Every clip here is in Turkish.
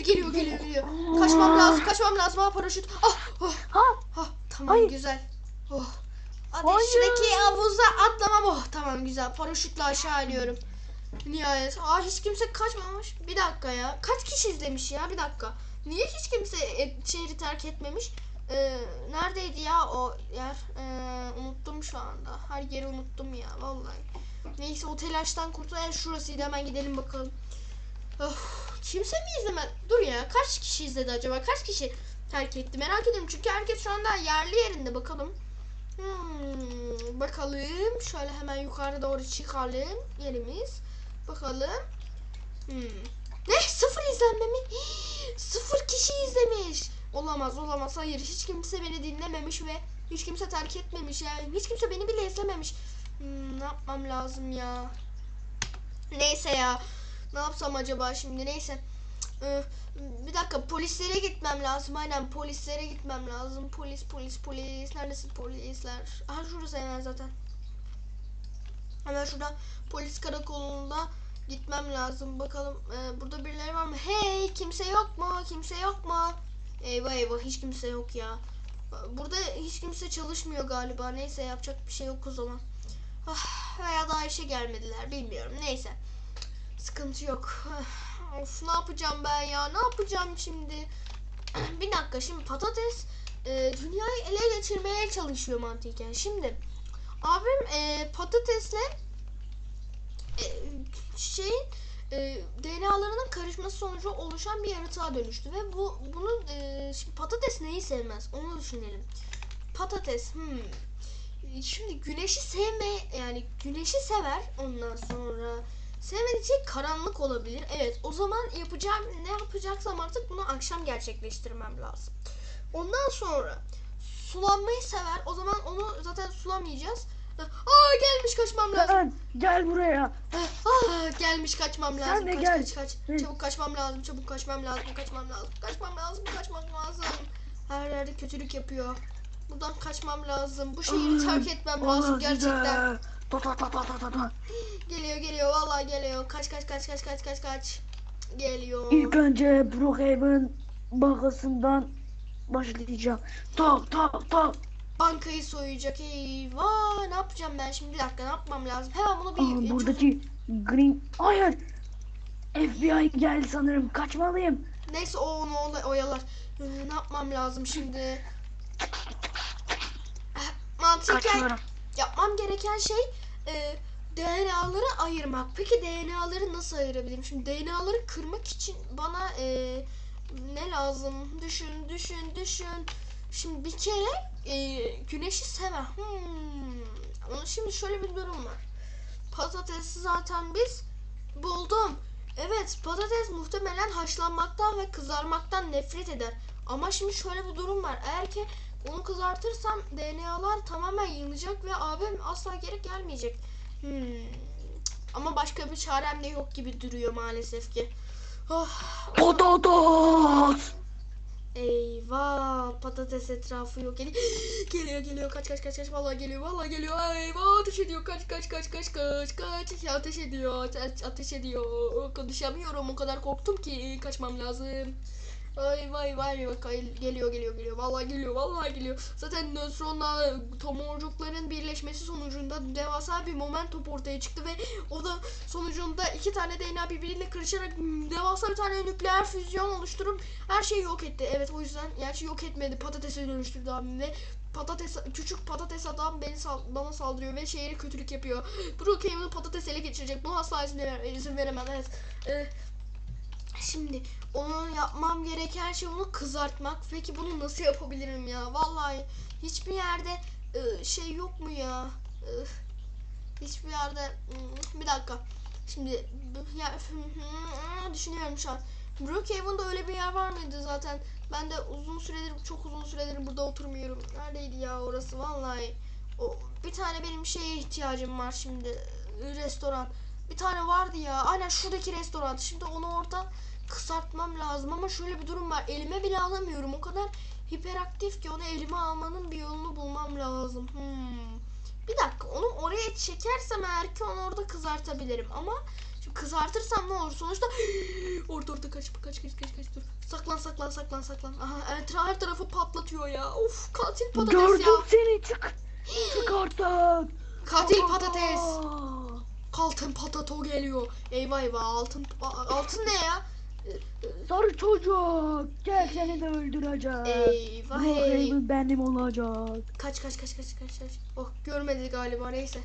hayır geliyor geliyor geliyor. Kaçmam lazım kaçmam lazım. Ha paraşüt. Ah oh. Ha Ah tamam Hayır. güzel. Oh. Şuradaki havuza atlamam. Oh tamam güzel. Paraşütle aşağı iniyorum. Nihayet. Aa hiç kimse kaçmamış. Bir dakika ya. Kaç kişi izlemiş ya? Bir dakika. Niye hiç kimse şehri terk etmemiş? Ee, neredeydi ya o yer? Ee, unuttum şu anda. Her yeri unuttum ya vallahi. Neyse o telaştan kurtul. Yani şurasıydı hemen gidelim bakalım. Of, kimse mi izleme? Dur ya kaç kişi izledi acaba? Kaç kişi terk etti? Merak ediyorum çünkü herkes şu anda yerli yerinde bakalım. Hmm, bakalım. Şöyle hemen yukarı doğru çıkalım. Yerimiz. Bakalım. Hmm. Ne? Sıfır izlenme mi? Sıfır kişi izlemiş. Olamaz olamaz. Hayır hiç kimse beni dinlememiş ve hiç kimse terk etmemiş. Yani hiç kimse beni bile izlememiş. Hmm, ne yapmam lazım ya? Neyse ya. Ne yapsam acaba şimdi? Neyse. Ee, bir dakika polislere gitmem lazım. Aynen polislere gitmem lazım. Polis polis polis. Neredesin polisler? Aha şurası hemen zaten. Hemen şurada polis karakolunda gitmem lazım. Bakalım ee, burada birileri var mı? Hey kimse yok mu? Kimse yok mu? Eyvah eyvah hiç kimse yok ya. Burada hiç kimse çalışmıyor galiba. Neyse yapacak bir şey yok o zaman. Ah, veya daha işe gelmediler bilmiyorum. Neyse. Sıkıntı yok. Of ne yapacağım ben ya? Ne yapacağım şimdi? bir dakika şimdi patates e, dünyayı ele geçirmeye çalışıyor mantıken. Şimdi abim e, patatesle e, şeyin e, DNA'larının karışması sonucu oluşan bir yaratığa dönüştü ve bu bunun e, şimdi patates neyi sevmez onu düşünelim. Patates hmm. Şimdi güneşi sevme yani güneşi sever ondan sonra sevmediği şey karanlık olabilir. Evet o zaman yapacağım ne yapacaksam artık bunu akşam gerçekleştirmem lazım. Ondan sonra sulanmayı sever. O zaman onu zaten sulamayacağız. Aa gelmiş kaçmam lazım. Kaan gel buraya. Ah, gelmiş kaçmam Sen lazım. de kaç, gel. kaç kaç Hı. Çabuk kaçmam lazım. Çabuk kaçmam lazım. Kaçmam lazım. Kaçmam lazım. Kaçmam lazım. Her yerde kötülük yapıyor. Buradan kaçmam lazım. Bu şehri terk etmem lazım gerçekten. Ta ta ta ta ta ta ta. Geliyor geliyor vallahi geliyor. Kaç kaç kaç kaç kaç kaç kaç. Geliyor. İlk önce Brookhaven bankasından başlayacağım. Tak tak tak. Bankayı soyacak. Eyvah. Ne yapacağım ben şimdi? Bir dakika ne yapmam lazım? Hemen bunu bir Aa, çözüm- buradaki green... Hayır. FBI geldi sanırım. Kaçmalıyım. Neyse o onu oyalar. Ee, ne yapmam lazım şimdi? Eh, Mantıken Kaçıyorum. yapmam gereken şey e, DNA'ları ayırmak. Peki DNA'ları nasıl ayırabilirim? Şimdi DNA'ları kırmak için bana e, ne lazım? Düşün, düşün, düşün. Şimdi bir kere e, güneşi sever. Hmm. Şimdi şöyle bir durum var. Patatesi zaten biz buldum. Evet patates muhtemelen haşlanmaktan ve kızarmaktan nefret eder. Ama şimdi şöyle bir durum var. Eğer ki onu kızartırsam DNA'lar tamamen yanacak ve abim asla geri gelmeyecek. Hmm. Ama başka bir çarem de yok gibi duruyor maalesef ki. Oh, Patates. eyvah patates etrafı yok. Geliyor geliyor geliyor kaç kaç kaç kaç vallahi geliyor vallahi geliyor. Eyvah ateş ediyor kaç kaç kaç kaç kaç kaç ateş ediyor ateş ediyor. Konuşamıyorum o kadar korktum ki kaçmam lazım. Ay vay vay bak geliyor geliyor geliyor vallahi geliyor vallahi geliyor. Zaten nötronla tomorcukların birleşmesi sonucunda devasa bir momentum ortaya çıktı ve o da sonucunda iki tane DNA birbiriyle karışarak devasa bir tane nükleer füzyon oluşturup her şeyi yok etti. Evet o yüzden gerçi yok etmedi patatese dönüştürdü abim ve patates küçük patates adam beni sal- bana saldırıyor ve şehre kötülük yapıyor. Brookhaven'ı patates ele geçirecek. Bunu asla izin, ver- izin veremem. Evet. Ee, Şimdi onu yapmam gereken şey onu kızartmak. Peki bunu nasıl yapabilirim ya? Vallahi hiçbir yerde e, şey yok mu ya? E, hiçbir yerde hmm, bir dakika. Şimdi ya, düşünüyorum şu an. Brookhaven'da öyle bir yer var mıydı zaten? Ben de uzun süredir çok uzun süredir burada oturmuyorum. Neredeydi ya orası vallahi. O bir tane benim şeye ihtiyacım var şimdi. Restoran. Bir tane vardı ya. Aynen şuradaki restoran. Şimdi onu orada kısaltmam lazım ama şöyle bir durum var. Elime bile alamıyorum. O kadar hiperaktif ki onu elime almanın bir yolunu bulmam lazım. Hmm. Bir dakika onu oraya çekersem eğer ki onu orada kızartabilirim ama şimdi kızartırsam ne olur sonuçta orada orada kaç kaç kaç kaç kaç dur Saklan saklan saklan saklan. Aha etra her tarafı patlatıyor ya. Of katil patates Gördüm ya. seni çık. Çık artık. Katil patates. Altın patato geliyor. Eyvah eyvah altın altın ne ya? Sarı çocuk. Gel seni de öldüreceğim. Eyvah hey. Brookhaven benim olacak. Kaç kaç kaç kaç kaç kaç. Oh görmedi galiba neyse.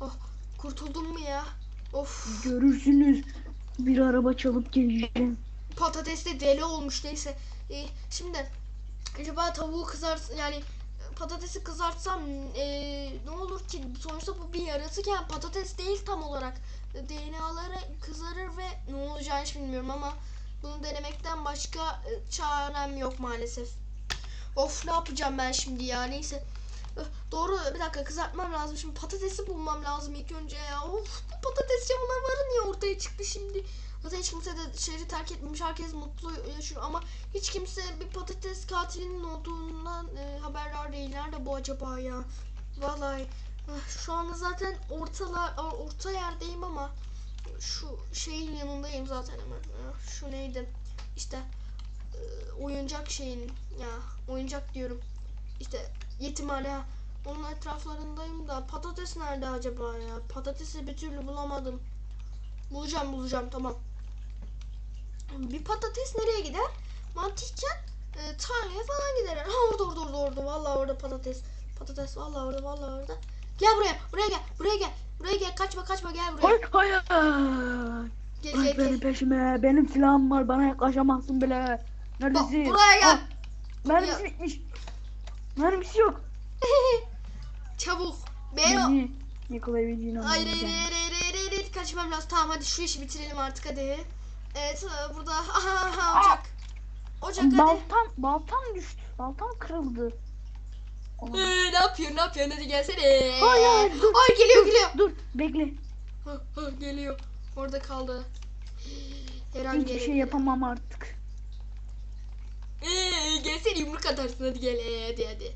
Oh kurtuldum mu ya? Of Görürsünüz. Bir araba çalıp geleceğim. patates de deli olmuş neyse. Ee, şimdi acaba tavuğu kızart yani patatesi kızartsam ee, ne olur ki sonuçta bu bir yaratıken patates değil tam olarak. DNA'ları kızarır ve ne olacağını hiç bilmiyorum ama bunu denemekten başka e, çarem yok maalesef. Of ne yapacağım ben şimdi ya neyse. Öh, Doğru bir dakika kızartmam lazım. Şimdi patatesi bulmam lazım ilk önce ya. Of bu patates canavarı niye ortaya çıktı şimdi? Zaten hiç kimse de şehri terk etmemiş. Herkes mutlu yaşıyor ama hiç kimse bir patates katilinin olduğundan e, haberdar değil. Nerede bu acaba ya? Vallahi eh, şu anda zaten ortalar orta yerdeyim ama şu şeyin yanındayım zaten hemen. Eh, Şu neydi? İşte e, oyuncak şeyin ya oyuncak diyorum. İşte yetimhane ha. Onun etraflarındayım da patates nerede acaba ya? Patatesi bir türlü bulamadım. Bulacağım bulacağım tamam. Bir patates nereye gider? Mantıken e, tarlaya falan gider. Ha orada orada orada orada. Vallahi orada patates. Patates vallahi orada vallahi orada. Gel buraya. Buraya gel. Buraya gel. Buraya gel. Kaçma kaçma gel buraya. Hayır hayır. Gel gel gel. peşime. Benim silahım var. Bana yaklaşamazsın bile. Bak, Neredesin? buraya gel. Ah, Mermisi bitmiş. Mermisi yok. Çabuk. Beni yakalayabileceğini Hayır hayır hayır hayır hayır hayır. Kaçmam lazım. Tamam hadi şu işi bitirelim artık hadi. Evet e, burada aha, aha ocak. Ocak hadi. Baltam, baltam düştü. Baltam kırıldı. Ee, ne yapıyorsun ne yapıyorsun hadi gelsene. Hayır, dur, Ay geliyor geliyor. Dur bekle. Geliyor. Orada kaldı. Her an Hiçbir şey yapamam artık. Ee, gelsene yumruk atarsın hadi gel hadi hadi.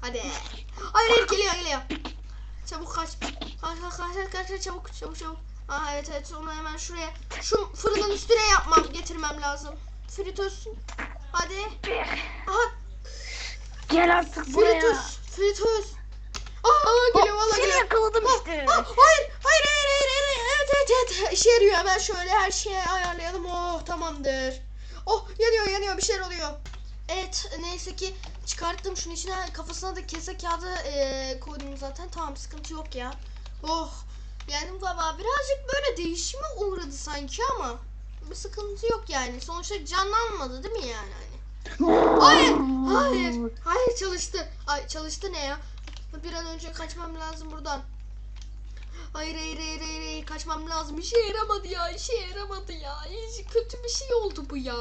Hadi. Hayır hayır geliyor geliyor. Çabuk. Kaç kaç kaç kaç, kaç çabuk çabuk çabuk. Aa evet evet onu hemen şuraya. Şu fırının üstüne yapmam getirmem lazım. Fritöz. Hadi. Aha Gel artık buraya. fritöz. Fritöz. Aa geliyor valla Seni geliyor. yakaladım Ah, işte. ah, hayır, hayır, hayır, hayır, hayır, evet, evet, evet, işe yarıyor. Hemen şöyle her şeyi ayarlayalım. Oh, tamamdır. Oh, yanıyor, yanıyor, bir şeyler oluyor. Evet, neyse ki çıkarttım şunun içine kafasına da kese kağıdı eee, koydum zaten. Tamam, sıkıntı yok ya. Oh, yani baba birazcık böyle değişime uğradı sanki ama bir sıkıntı yok yani. Sonuçta canlanmadı değil mi yani? Hani? Hayır, hayır, hayır çalıştı. Ay çalıştı ne ya? Bir an önce kaçmam lazım buradan. Hayır hayır hayır hayır, hayır. kaçmam lazım. İşe yaramadı ya işe yaramadı ya. İyice kötü bir şey oldu bu ya.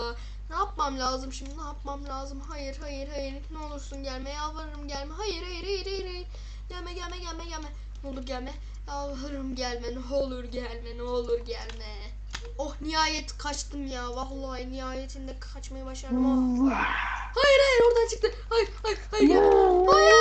Ne yapmam lazım şimdi ne yapmam lazım? Hayır hayır hayır ne olursun gelme yalvarırım gelme. Hayır hayır hayır hayır hayır. Gelme gelme gelme gelme. Ne olur gelme. Yalvarırım gelme ne olur gelme ne olur gelme. Oh nihayet kaçtım ya. Vallahi nihayetinde kaçmayı başardım. Oh. Hayır hayır oradan çıktı. Hayır hayır hayır. Hayır.